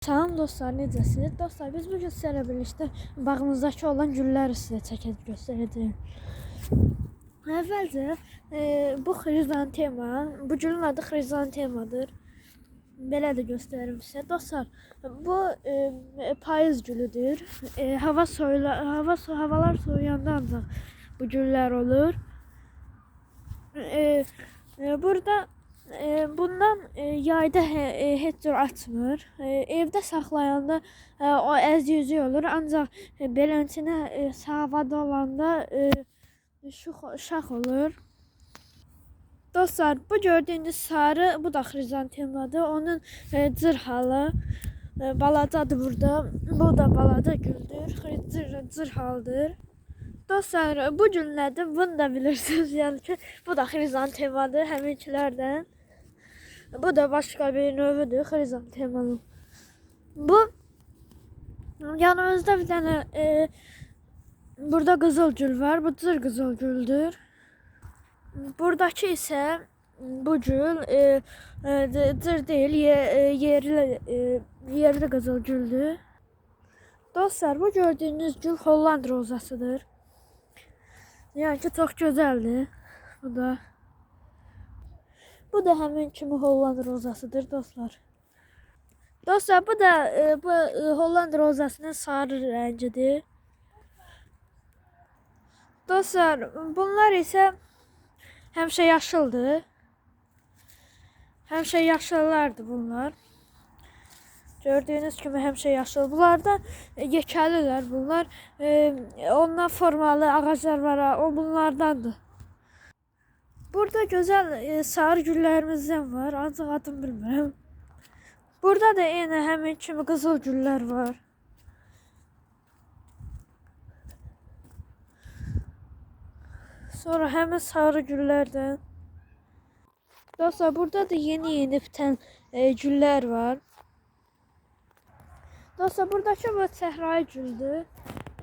Salam dostlar, necəsiniz? Dostlar, biz bugün sizlərlə birlikdə bağımızdakı olan gülləri sizə çəkib göstərəcəyim. Əvvəlcə e, bu xrizantema, bu gülün adı xrizantemadır. Belə də göstərim sizə. Dostlar, bu e, payız gülüdür. E, hava soyula, hava so havalar soyuyanda ancaq bu güllər olur. E, e, burada e, bundan e, yayda he, e, heç cür açmır. E, evdə saxlayanda e, o əz-yüzü olur. Ancaq e, beləsinə e, havada olanda e, şax olur. Dostlar, bu gördüyünüz sarı, bu da xrizantemadır. Onun e, cırhalı e, balacadır burada. Bu da balaca güldür. Xri- Cır, cırhaldır. Dostlar, bu günlərdə bunu da bilirsiniz. Yəni ki, bu da xrizantemadır, həminkilərdən. Bu da başka bir növüdür xrizantemanın. Bu yanımızda bir tane e, burada kızılgül var. Bu cır kızılgüldür. Buradaki ise bu gül e, e, cır değil ye, e, yerli e, yerli kızılgüldür. Dostlar bu gördüğünüz gül Holland rozasıdır. Yani ki çok güzeldir. Bu da. Bu da həmin kimi Holland rozasıdır dostlar. Dostlar bu da e, bu e, Holland rozasının sarı rəngidir. Dostlar bunlar isə həmişə yaşıldır. Həmişə yaşıllardır bunlar. Gördüğünüz kimi həmişə yaşıl. Bunlardan e, yekəlilər bunlar. E, ondan formalı ağaclar var. O bunlardandır. Burada güzel e, sarı güllərimizdən var. Ancaq adını bilmirəm. Burada da yenə həmin kimi qızıl güllər var. Sonra həmin sarı güllərdən. Dostlar burada da yeni-yeni bitən e, güllər var. Dostlar buradakı bu səhrai güldür.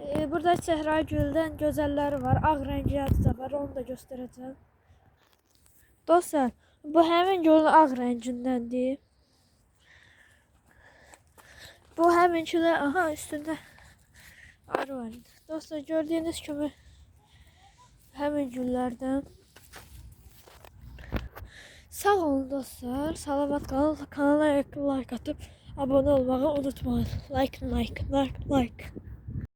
E, burada səhrai güldən gözəlləri var. Ağ rəngi da var. Onu da göstərəcəm. Dostlar, bu həmin gölün ağ rəngindəndir. Bu həminkidə, aha, üstündə arı var. Dostlar, gördüyünüz kimi həmin güllərdən. Sağ olun dostlar. Salamat qalın. Kanala like atıb abunə olmağı unutmayın. Like, like, like, like.